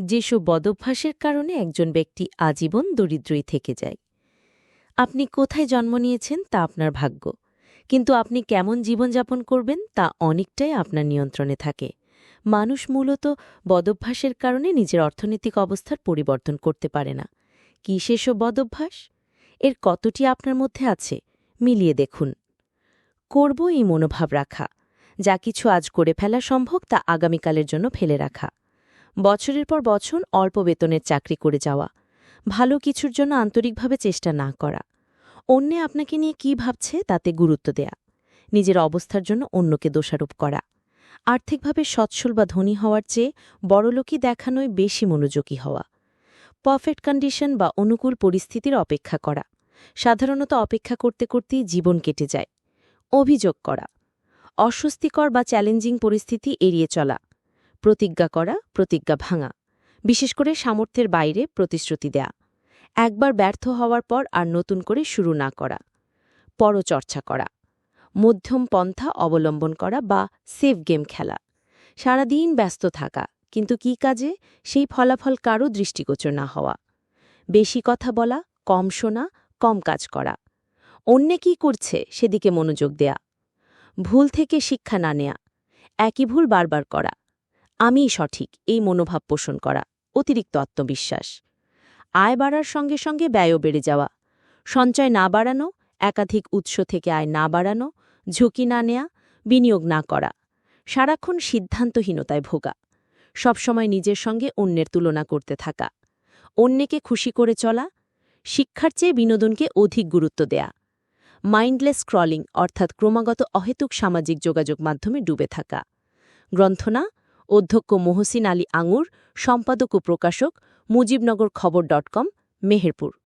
যেসব বদভ্যাসের কারণে একজন ব্যক্তি আজীবন দরিদ্রই থেকে যায়। আপনি কোথায় জন্ম নিয়েছেন তা আপনার ভাগ্য, কিন্তু আপনি কেমন জীবনযাপন করবেন তা অনেকটাই আপনার নিয়ন্ত্রণে থাকে। মানুষ মূলত বদভ্যাসের কারণে নিজের অর্থনৈতিক অবস্থার পরিবর্তন করতে পারে না। কি সেসব বদভ্যাস? এর কতটি আপনার মধ্যে আছে? মিলিয়ে দেখুন। করব এই মনোভাব রাখা। যা কিছু আজ করে ফেলা সম্ভব তা আগামীকালের জন্য ফেলে রাখা। বছরের পর বছর অল্প বেতনের চাকরি করে যাওয়া, ভালো কিছুর জন্য আন্তরিকভাবে চেষ্টা না করা। অন্যে আপনাকে নিয়ে কি ভাবছে তাতে গুরুত্ব দেয়া, নিজের অবস্থার জন্য অন্যকে দোষারোপ করা, আর্থিকভাবে সচ্ছল বা ধনী হওয়ার চেয়ে বড়লোকই দেখানোয় বেশি মনোযোগী হওয়া, পারফেক্ট কন্ডিশন বা অনুকূল পরিস্থিতির অপেক্ষা করা, সাধারণত অপেক্ষা করতে করতেই জীবন কেটে যায়, অভিযোগ করা, অস্বস্তিকর বা চ্যালেঞ্জিং পরিস্থিতি এড়িয়ে চলা। প্রতিজ্ঞা করা, প্রতিজ্ঞা ভাঙা, বিশেষ করে সামর্থ্যের বাইরে প্রতিশ্রুতি দেয়া, একবার ব্যর্থ হওয়ার পর আর নতুন করে শুরু না করা, পরচর্চা করা, মধ্যম পন্থা অবলম্বন করা বা সেফ গেম খেলা, সারাদিন ব্যস্ত থাকা, কিন্তু কি কাজে? সেই ফলাফল কারও দৃষ্টিগোচর না হওয়া, বেশি কথা বলা, কম শোনা, কম কাজ করা, অন্যে কি করছে সেদিকে মনোযোগ দেয়া, ভুল থেকে শিক্ষা না নেয়া, একই ভুল বারবার করা আমিই সঠিক, এই মনোভাব পোষণ করা, অতিরিক্ত আত্মবিশ্বাস। আয় বাড়ার সঙ্গে সঙ্গে ব্যয়ও বেড়ে যাওয়া। সঞ্চয় না বাড়ানো, একাধিক উৎস থেকে আয় না বাড়ানো, ঝুঁকি না নেয়া, বিনিয়োগ না করা, সারাক্ষণ সিদ্ধান্তহীনতায় ভোগা, সবসময় নিজের সঙ্গে অন্যের তুলনা করতে থাকা, অন্যকে খুশি করে চলা, শিক্ষার চেয়ে বিনোদনকে অধিক গুরুত্ব দেয়া, মাইন্ডলেস স্ক্রলিং অর্থাৎ ক্রমাগত অহেতুক সামাজিক যোগাযোগ মাধ্যমে ডুবে থাকা, গ্রন্থনা অধ্যক্ষ মোহসিন আলী আঙুর সম্পাদক ও প্রকাশক মুজিবনগর খবর ডট কম মেহেরপুর।